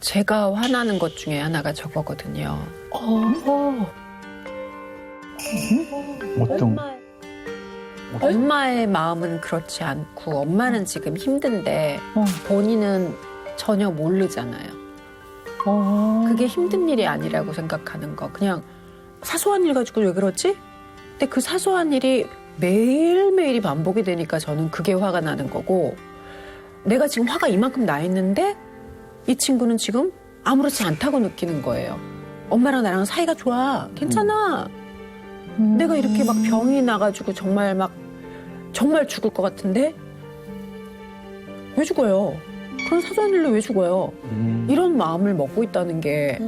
제가 화나는 것 중에 하나가 저거거든요. 어. 어떤 엄마의 마음은 그렇지 않고 엄마는 지금 힘든데 어. 본인은 전혀 모르잖아요. 어. 그게 힘든 일이 아니라고 생각하는 거. 그냥 사소한 일 가지고 왜 그러지? 근데 그 사소한 일이 매일매일이 반복이 되니까 저는 그게 화가 나는 거고 내가 지금 화가 이만큼 나 있는데 이 친구는 지금 아무렇지 않다고 느끼는 거예요. 엄마랑 나랑 사이가 좋아. 괜찮아. 음. 내가 이렇게 막 병이 나가지고 정말 막 정말 죽을 것 같은데 왜 죽어요? 그런 사소한 일로 왜 죽어요? 음. 이런 마음을 먹고 있다는 게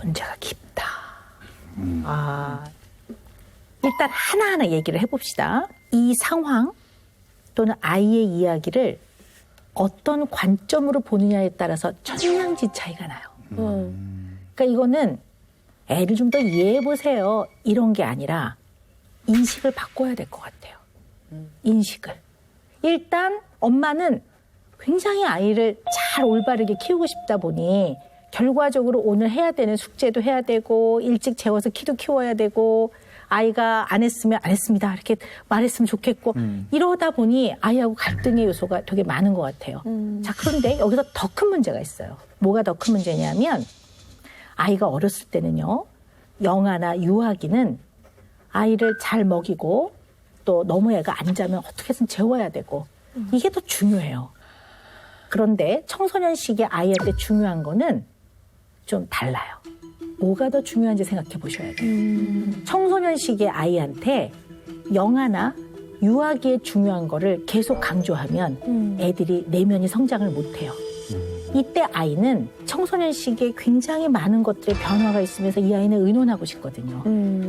문제가 깊다. 음. 아, 일단 하나하나 얘기를 해봅시다. 이 상황 또는 아이의 이야기를 어떤 관점으로 보느냐에 따라서 천냥지 차이가 나요. 그러니까 이거는 애를 좀 더 이해해 보세요. 이런 게 아니라 인식을 바꿔야 될 것 같아요. 인식을. 일단 엄마는 굉장히 아이를 잘 올바르게 키우고 싶다 보니 결과적으로 오늘 해야 되는 숙제도 해야 되고 일찍 재워서 키도 키워야 되고 아이가 안 했으면 안 했습니다 이렇게 말했으면 좋겠고 이러다 보니 아이하고 갈등의 요소가 되게 많은 것 같아요. 자 그런데 여기서 더 큰 문제가 있어요. 뭐가 더 큰 문제냐면 아이가 어렸을 때는요 영아나 유아기는 아이를 잘 먹이고 또 너무 애가 안 자면 어떻게든 재워야 되고 이게 더 중요해요. 그런데 청소년 시기에 아이한테 중요한 거는 좀 달라요. 뭐가 더 중요한지 생각해 보셔야 돼요. 청소년 시기의 아이한테 영아나 유아기에 중요한 거를 계속 강조하면 애들이 내면이 성장을 못 해요. 이때 아이는 청소년 시기에 굉장히 많은 것들의 변화가 있으면서 이 아이는 의논하고 싶거든요.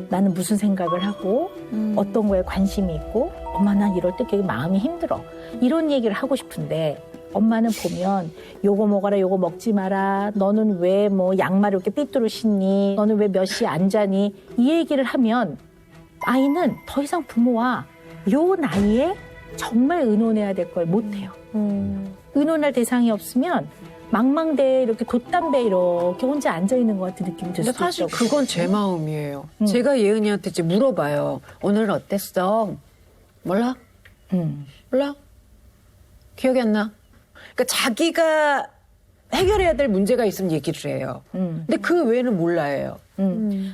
나는 무슨 생각을 하고 어떤 거에 관심이 있고 엄마 난 이럴 때 되게 마음이 힘들어. 이런 얘기를 하고 싶은데 엄마는 보면 요거 먹어라 요거 먹지 마라 너는 왜 뭐 양말을 이렇게 삐뚤어 신니 너는 왜 몇 시에 안 자니 이 얘기를 하면 아이는 더 이상 부모와 요 나이에 정말 의논해야 될 걸 못해요 의논할 대상이 없으면 망망대에 이렇게 돛담배 이렇게 혼자 앉아 있는 것 같은 느낌이 들 근데 사실 있죠. 그건 제 마음이에요. 음. 제가 예은이한테 이제 물어봐요. 오늘은 어땠어? 몰라? 음. 몰라? 기억이 안 나? 그러니까 자기가 해결해야 될 문제가 있으면 얘기를 해요. 음. 근데 그 외에는 몰라요. 음.